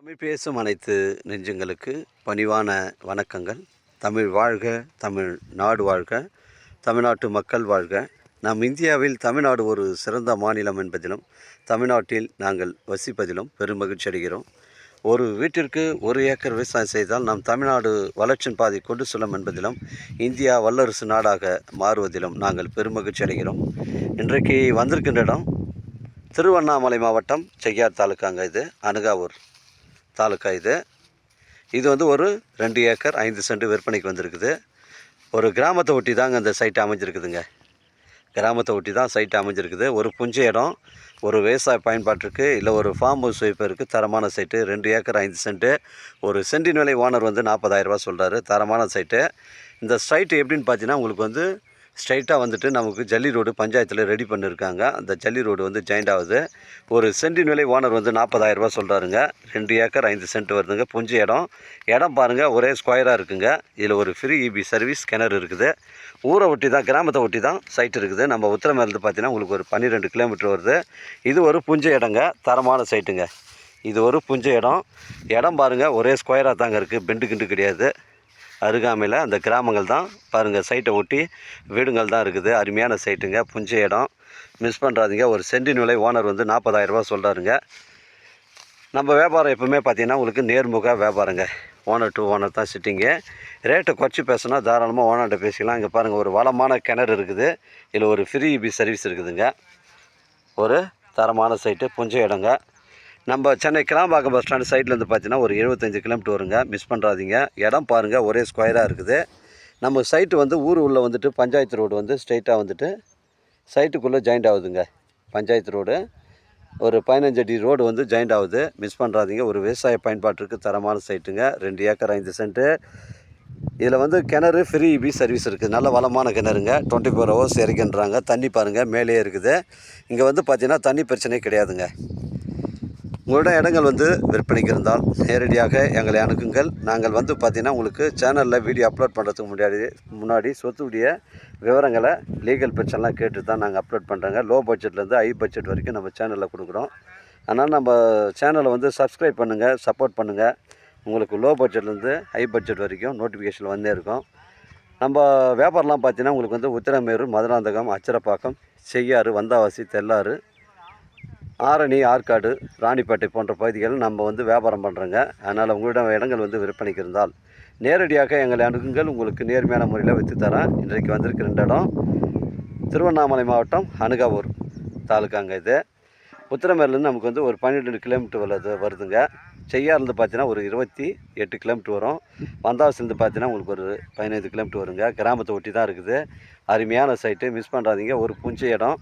தமிழ் பேசும் அனைத்து நெஞ்சங்களுக்கு பணிவான வணக்கங்கள். தமிழ் வாழ்க தமிழ் நாடு வாழ்க தமிழ்நாட்டு மக்கள் வாழ்க. நம் இந்தியாவில் தமிழ்நாடு ஒரு சிறந்த மாநிலம் என்பதிலும் தமிழ்நாட்டில் நாங்கள் வசிப்பதிலும் பெருமகிழ்ச்சி அடைகிறோம். ஒரு வீட்டிற்கு ஒரு ஏக்கர் விவசாயம் செய்தால் நம் தமிழ்நாடு வளர்ச்சியின் பாதை கொண்டு செல்லும் என்பதிலும் இந்தியா வல்லரசு நாடாக மாறுவதிலும் நாங்கள் பெருமகிழ்ச்சி அடைகிறோம். இன்றைக்கு வந்திருக்கின்ற இடம் திருவண்ணாமலை மாவட்டம் செய்யார் தாலுக்காங்க இது அணுகாவூர். தாலுக்கா இது. இது வந்து ஒரு ரெண்டு ஏக்கர் ஐந்து சென்ட் விற்பனைக்கு வந்திருக்குது. ஒரு கிராமத்தை ஒட்டி தாங்க அந்த சைட் அமைஞ்சிருக்குதுங்க. கிராமத்தை ஒட்டி தான் சைட் அமைஞ்சிருக்குது. ஒரு புஞ்ச இடம் ஒரு விவசாய பயன்பாட்டிற்கு இல்லை ஒரு ஃபார்ம் ஹவுஸ் வைப்பதற்கு தரமான சைட்டு ரெண்டு ஏக்கர் ஐந்து சென்ட்டு ஒரு சென்டின் விலை ஓனர் வந்து நாற்பதாயிரரூபா சொல்கிறாரு தரமான சைட்டு. இந்த சைட்டு எப்படின்னு பார்த்தீங்கன்னா உங்களுக்கு வந்து ஸ்ட்ரைட்டாக வந்துட்டு நமக்கு ஜல்லி ரோடு பஞ்சாயத்தில் ரெடி பண்ணியிருக்காங்க அந்த ஜல்லி ரோடு வந்து ஜாயிண்ட் ஆகுது. ஒரு சென்டின் விலை ஓனர் வந்து நாற்பதாயிரரூபா சொல்கிறாருங்க ரெண்டு ஏக்கர் ஐந்து சென்ட் வருதுங்க. புஞ்ச இடம். இடம் பாருங்கள் ஒரே ஸ்கொயராக இருக்குங்க. இதில் ஒரு ஃப்ரீ இபி சர்வீஸ் கிணறு இருக்குது. ஊரை ஒட்டி தான் கிராமத்தை ஒட்டி தான் சைட் இருக்குது. நம்ம உத்தரமேலேருந்து பார்த்தீங்கன்னா உங்களுக்கு ஒரு பன்னிரெண்டு கிலோமீட்டர் வருது. இது ஒரு புஞ்ச இடங்க தரமான சைட்டுங்க. இது ஒரு புஞ்ச இடம். இடம் பாருங்கள் ஒரே ஸ்கொயராக தாங்க இருக்குது பெண்டு கிண்டு கிடையாது. அருகாமையில் அந்த கிராமங்கள் தான். பாருங்கள் சைட்டை ஒட்டி வீடுங்கள் தான் இருக்குது. அருமையான சைட்டுங்க புஞ்ச இடம். மிஸ் பண்ணுறாதீங்க ஒரு சென்டின் விலை ஓனர் வந்து நாற்பதாயிரரூபா சொல்கிறாருங்க நம்ம வியாபாரம் எப்பவுமே பார்த்தீங்கன்னா உங்களுக்கு நேர்முக வியாபாரங்க. ஓனர் டூ ஓனர் தான் சிட்டிங்கு ரேட்டை குறைச்சி பேசுனா தாராளமாக ஓனர்கிட்ட பேசிக்கலாம். இங்கே பாருங்கள் ஒரு வளமான கிணறு இருக்குது. இதில் ஒரு ஃப்ரீ பி சர்வீஸ் இருக்குதுங்க. ஒரு தரமான சைட்டு புஞ்ச இடங்க. நம்ம சென்னை கிளாம்பாக்கம் பஸ் ஸ்டாண்ட் சைட்லேருந்து பார்த்தீங்கன்னா ஒரு எழுபத்தஞ்சு கிலோமீட்டர் வருங்க. மிஸ் பண்ணுறாதீங்க இடம் பாருங்கள் ஒரே ஸ்கொயராக இருக்குது. நம்ம சைட்டு வந்து ஊர் உள்ளே வந்துட்டு பஞ்சாயத்து ரோடு வந்து ஸ்ட்ரைட்டாக வந்துட்டு சைட்டுக்குள்ளே ஜாயிண்ட் ஆகுதுங்க. பஞ்சாயத்து ரோடு ஒரு பதினஞ்சு அடி ரோடு வந்து ஜாயிண்ட் ஆகுது. மிஸ் பண்ணுறாதீங்க ஒரு விவசாய பயன்பாட்டிற்கு தரமான சைட்டுங்க ரெண்டு ஏக்கர் ஐந்து சென்ட்டு இதில் வந்து கிணறு ஃப்ரீ பி சர்வீஸ் இருக்குது. நல்ல வளமான கிணறுங்க. டுவெண்ட்டி ஃபோர் ஹவர்ஸ் இறக்கின்றாங்க. தண்ணி பாருங்கள் மேலேயே இருக்குது. இங்கே வந்து பார்த்திங்கன்னா தண்ணி பிரச்சனையே கிடையாதுங்க. உங்களோட இடங்கள் வந்து விற்பனைக்கு இருந்தால் நேரடியாக எங்களை அணுகுங்கள். நாங்கள் வந்து பார்த்தீங்கன்னா உங்களுக்கு சேனலில் வீடியோ அப்லோட் பண்ணுறதுக்கு முன்னாடி முன்னாடி சொத்துடைய விவரங்களை லீகல் பிரச்சனைலாம் கேட்டு தான் நாங்கள் அப்லோட் பண்ணுறோங்க லோ பட்ஜெட்லேருந்து ஹை பட்ஜெட் வரைக்கும் நம்ம சேனலில் கொடுக்குறோம். அதனால் நம்ம சேனலை வந்து சப்ஸ்கிரைப் பண்ணுங்கள் சப்போர்ட் பண்ணுங்கள் உங்களுக்கு லோ பட்ஜெட்லேருந்து ஹை பட்ஜெட் வரைக்கும் நோட்டிஃபிகேஷன் வந்தே இருக்கும். நம்ம வியாபாரம்லாம் பார்த்தீங்கன்னா உங்களுக்கு வந்து உத்திரமேரூர் மதுராந்தகம் அச்சரப்பாக்கம் செய்யாறு வந்தாவாசி தெல்லாறு ஆரணி ஆற்காடு ராணிப்பேட்டை போன்ற பகுதிகள் நம்ம வந்து வியாபாரம் பண்ணுறோங்க அதனால் உங்களிடம் இடங்கள் வந்து விற்பனைக்கு இருந்தால் நேரடியாக எங்களை அணுகுங்கள். உங்களுக்கு நேர்மையான முறையில் வைத்து தரேன். இன்றைக்கு வந்திருக்கிற ரெண்டு இடம் திருவண்ணாமலை மாவட்டம் அணுகாவூர் தாலுக்காங்க இது. உத்திரமேர்லேருந்து நமக்கு வந்து ஒரு பன்னிரெண்டு கிலோமீட்டர் வருது வருதுங்க. செய்யார்லேருந்து பார்த்தீங்கன்னா ஒரு இருபத்தி எட்டு கிலோமீட்டர் வரும். வந்தாவசிலேருந்து பார்த்தீங்கன்னா உங்களுக்கு ஒரு பதினைந்து கிலோமீட்டர் வருங்க. கிராமத்தை ஒட்டி தான் இருக்குது. அருமையான சைட்டு மிஸ் பண்ணுறாதீங்க ஒரு புஞ்ச இடம்.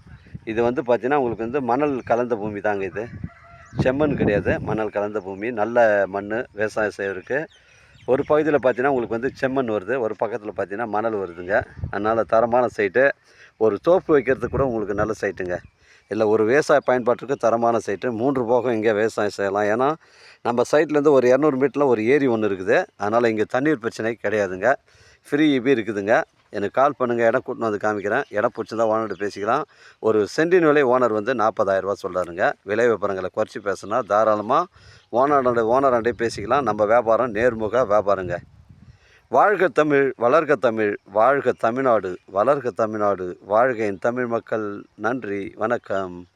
இது வந்து பார்த்தீங்கன்னா உங்களுக்கு வந்து மணல் கலந்த பூமி தாங்க இது. செம்மண் கிடையாது மணல் கலந்த பூமி. நல்ல மண் விவசாயம் செய்யறதுக்கு. ஒரு பகுதியில் பார்த்தீங்கன்னா உங்களுக்கு வந்து செம்மண் வருது ஒரு பக்கத்தில் பார்த்தீங்கன்னா மணல் வருதுங்க. அதனால் தரமான சைட்டு ஒரு தோப்பு வைக்கிறதுக்கு கூட உங்களுக்கு நல்ல சைட்டுங்க இல்லை ஒரு விவசாய பயன்பாட்டுக்கு தரமான சைட்டு மூன்று போகம் இங்கே விவசாயம் செய்யலாம். ஏன்னா நம்ம சைட்லேருந்து ஒரு இரநூறு மீட்டரில் ஒரு ஏரி ஒன்று இருக்குது. அதனால் இங்கே தண்ணீர் பிரச்சனை கிடையாதுங்க. ஃப்ரீ இபி இருக்குதுங்க. எனக்கு கால் பண்ணுங்கள் இடம் கூட்டின்னு வந்து காமிக்கிறேன். இடம் பிடிச்சிருந்தா ஓனர்கிட்ட பேசிக்கலாம். ஒரு சென்டின் விலை ஓனர் வந்து நாற்பதாயிரரூபா சொல்கிறாருங்க விலை விவரங்களை குறைச்சி பேசுனா தாராளமாக ஓனரோட ஓனராண்டே பேசிக்கலாம். நம்ம வியாபாரம் நேர்முக வியாபாரங்க. வாழ்க தமிழ் வளர்க தமிழ் வாழ்க தமிழ்நாடு வளர்க தமிழ்நாடு வாழ்கையின் தமிழ் மக்கள். நன்றி வணக்கம்.